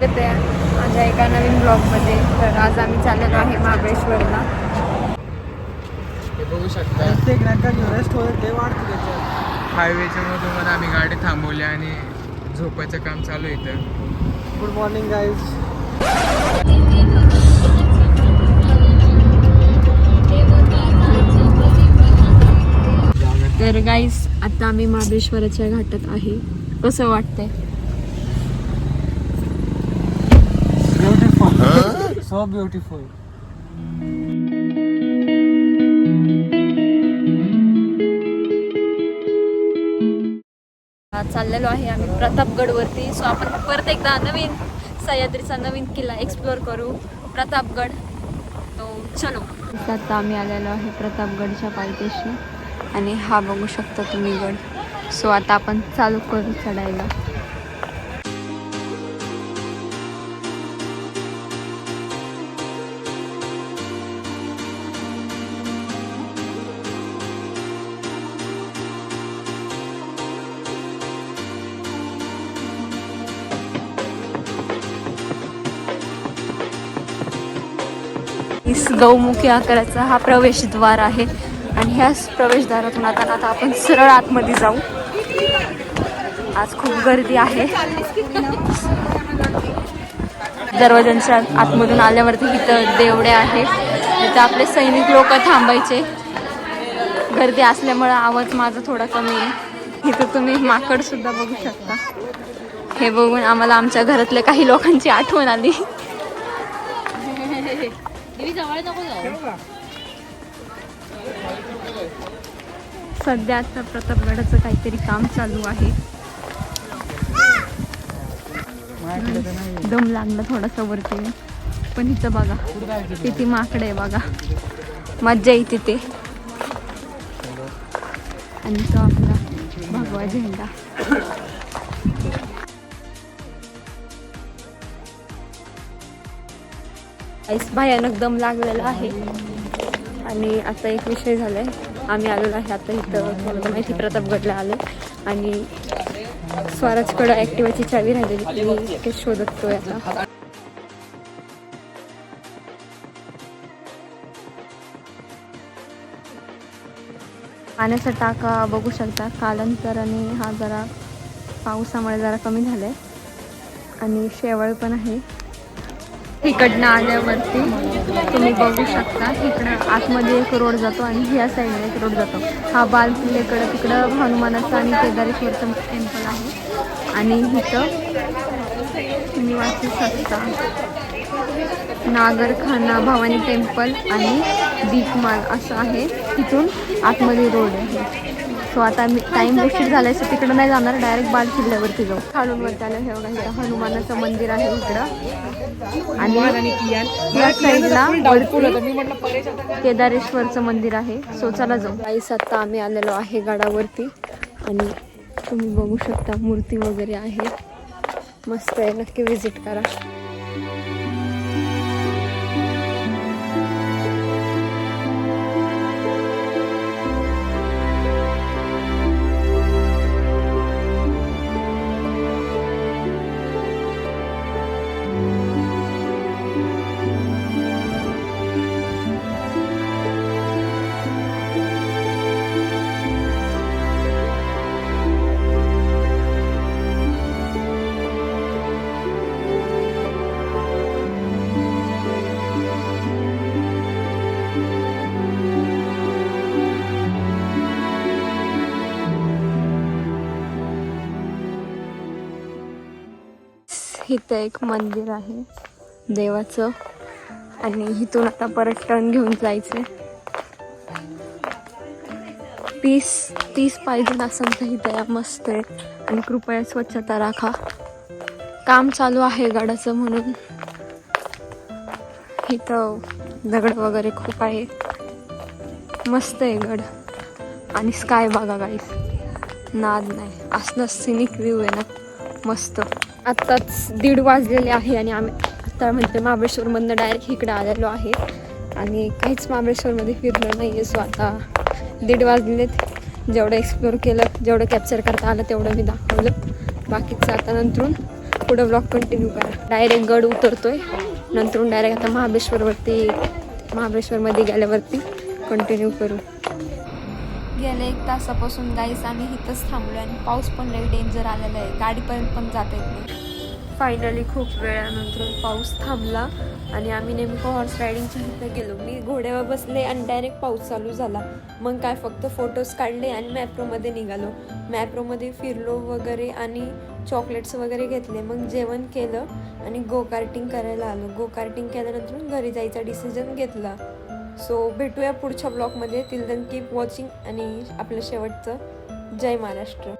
स्वागत आहे माझ्या एका नवीन ब्लॉगमध्ये. तर आज आम्ही चाललेलो आहे महाबळेश्वरला. ते बघू शकता. हायवेच्या मधून आम्ही गाडी थांबवली आणि झोपायचं काम चालू आहे इथं. गुड मॉर्निंग गाईज तर गाईस आता आम्ही महाबळेश्वराच्या घाटात आहे. कसं वाटतंय? ब्युटिफुल सो ब्युटिफुल चाललेलो आहे आम्ही प्रतापगडवरती. सो आपण परत एकदा नवीन सह्याद्रीचा नवीन किल्ला एक्सप्लोअर करू. प्रतापगड. तो चलो. आता आम्ही आलेलो आहे प्रतापगडच्या पायथ्याशी. आणि हा बघू शकता तुम्ही गड. सो आता आपण चालू करू चढायला. गौमुखी आकाराचा हा प्रवेशद्वार आहे. आणि ह्याच प्रवेशद्वारातून आता आता आपण सरळ आतमध्ये जाऊ. आज खूप गर्दी आहे. दरवाजांच्या आतमधून आल्यावरती इथं देवडे आहे इथं आपले सैनिक लोक थांबायचे. गर्दी असल्यामुळे आवाज माझा थोडा कमी आहे. इथं तुम्ही माकड सुद्धा बघू शकता. हे बघून आम्हाला आमच्या घरातल्या काही लोकांची आठवण आली. सध्या आता प्रतापगडाचं काहीतरी काम चालू आहे. दम लागला थोडासा वरती. पण इथं बघा किती माकडे आहे बघा. मज्जा येते ते. आणि तो आपला भगवा झेंडा. भयानक दम लागलेला आहे. आणि आता एक विषय झालाय. आम्ही आलेलो आहे आता इथं तुम्हाला माहिती प्रतापगडला आलो. आणि स्वराजकडं ॲक्टिवाची चावी राहिलेली मी शोधतोय आता. पाण्याचा टाका बघू शकता. कालांतराने हा जरा पावसामुळे जरा कमी झालाय. आणि शेवाळ पण आहे. इकडनं आल्यावरती तुम्ही बघू शकता. इकडं आतमध्ये एक रोड जातो आणि ह्या साईडने एक रोड जातो. हा बाल किल्लेकडं तिकडं हनुमानाचं आणि केदारेश्वरचं टेम्पल आहे. आणि इथं तुम्ही वाचू शकता. नागरखाना भवानी टेम्पल आणि दीपमाल असं आहे. तिथून आतमध्ये रोड आहे. सो आता मी टाईम वेस्टेड झालाय सो तिकडं नाही जाणार डायरेक्ट बाल किल्ल्यावरती जाऊ. खालून वरती आलं हे बघा हनुमानाचं मंदिर आहे इकडं. आणि या साईडला केदारेश्वरचं मंदिर आहे सो चला जाऊ. आईस आता आम्ही आलेलो आहे गडावरती आणि तुम्ही बघू शकता मूर्ती वगैरे आहे. मस्त आहे नक्की विजिट करा. इथं एक मंदिर आहे देवाचं. आणि इथून आता परत टर्न घेऊन जायचं पीस तीस पाहिजे असेल तर इथं या मस्त आहे. आणि कृपया स्वच्छता राखा. काम चालू आहे गडाचं म्हणून. इथं दगड वगैरे खूप आहे. मस्त आहे गड. आणि स्काय बघा गाईस नाद नाही. असलं सिनिक व्ह्यू आहे ना. मस्त. आत्ताच दीड वाजलेले आहे आणि आम्ही आत्ता म्हणते महाबळेश्वरमधनं डायरेक्ट इकडे आलेलो आहे. आणि काहीच महाबळेश्वरमध्ये फिरलं नाही आहे सो आता दीड वाजलेत. जेवढं एक्सप्लोअर केलं जेवढं कॅप्चर करता आलं तेवढं मी दाखवलं. बाकीचं आता नंतरून पुढं ब्लॉग कंटिन्यू करा. डायरेक्ट गड उतरतोय. नंतर डायरेक्ट आता महाबळेश्वरवरती महाबळेश्वरमध्ये गेल्यावरती कंटिन्यू करू. गेल्या एक तासापासून गाईस आम्ही इथंच थांबलो आणि पाऊस पण लई डेंजर आलेला आहे. गाडीपर्यंत पण जाता येत नाही. फायनली खूप वेळानंतर पाऊस थांबला आणि आम्ही नेमकं हॉर्स रायडिंगच्या इथं गेलो. मी घोड्यावर बसले आणि डायरेक्ट पाऊस चालू झाला. मग काय फक्त फोटोज काढले आणि मॅप्रोमध्ये निघालो. मॅप्रोमध्ये फिरलो वगैरे आणि चॉकलेट्स वगैरे घेतले. मग जेवण केलं आणि गो कार्टिंग करायला आलो. गो कार्टिंग केल्यानंतर घरी जायचा डिसिजन घेतला. सो भेटूया पुढच्या ब्लॉगमध्ये. तिल दन कीप वॉचिंग आणि आपलं शेवटचं. जय महाराष्ट्र.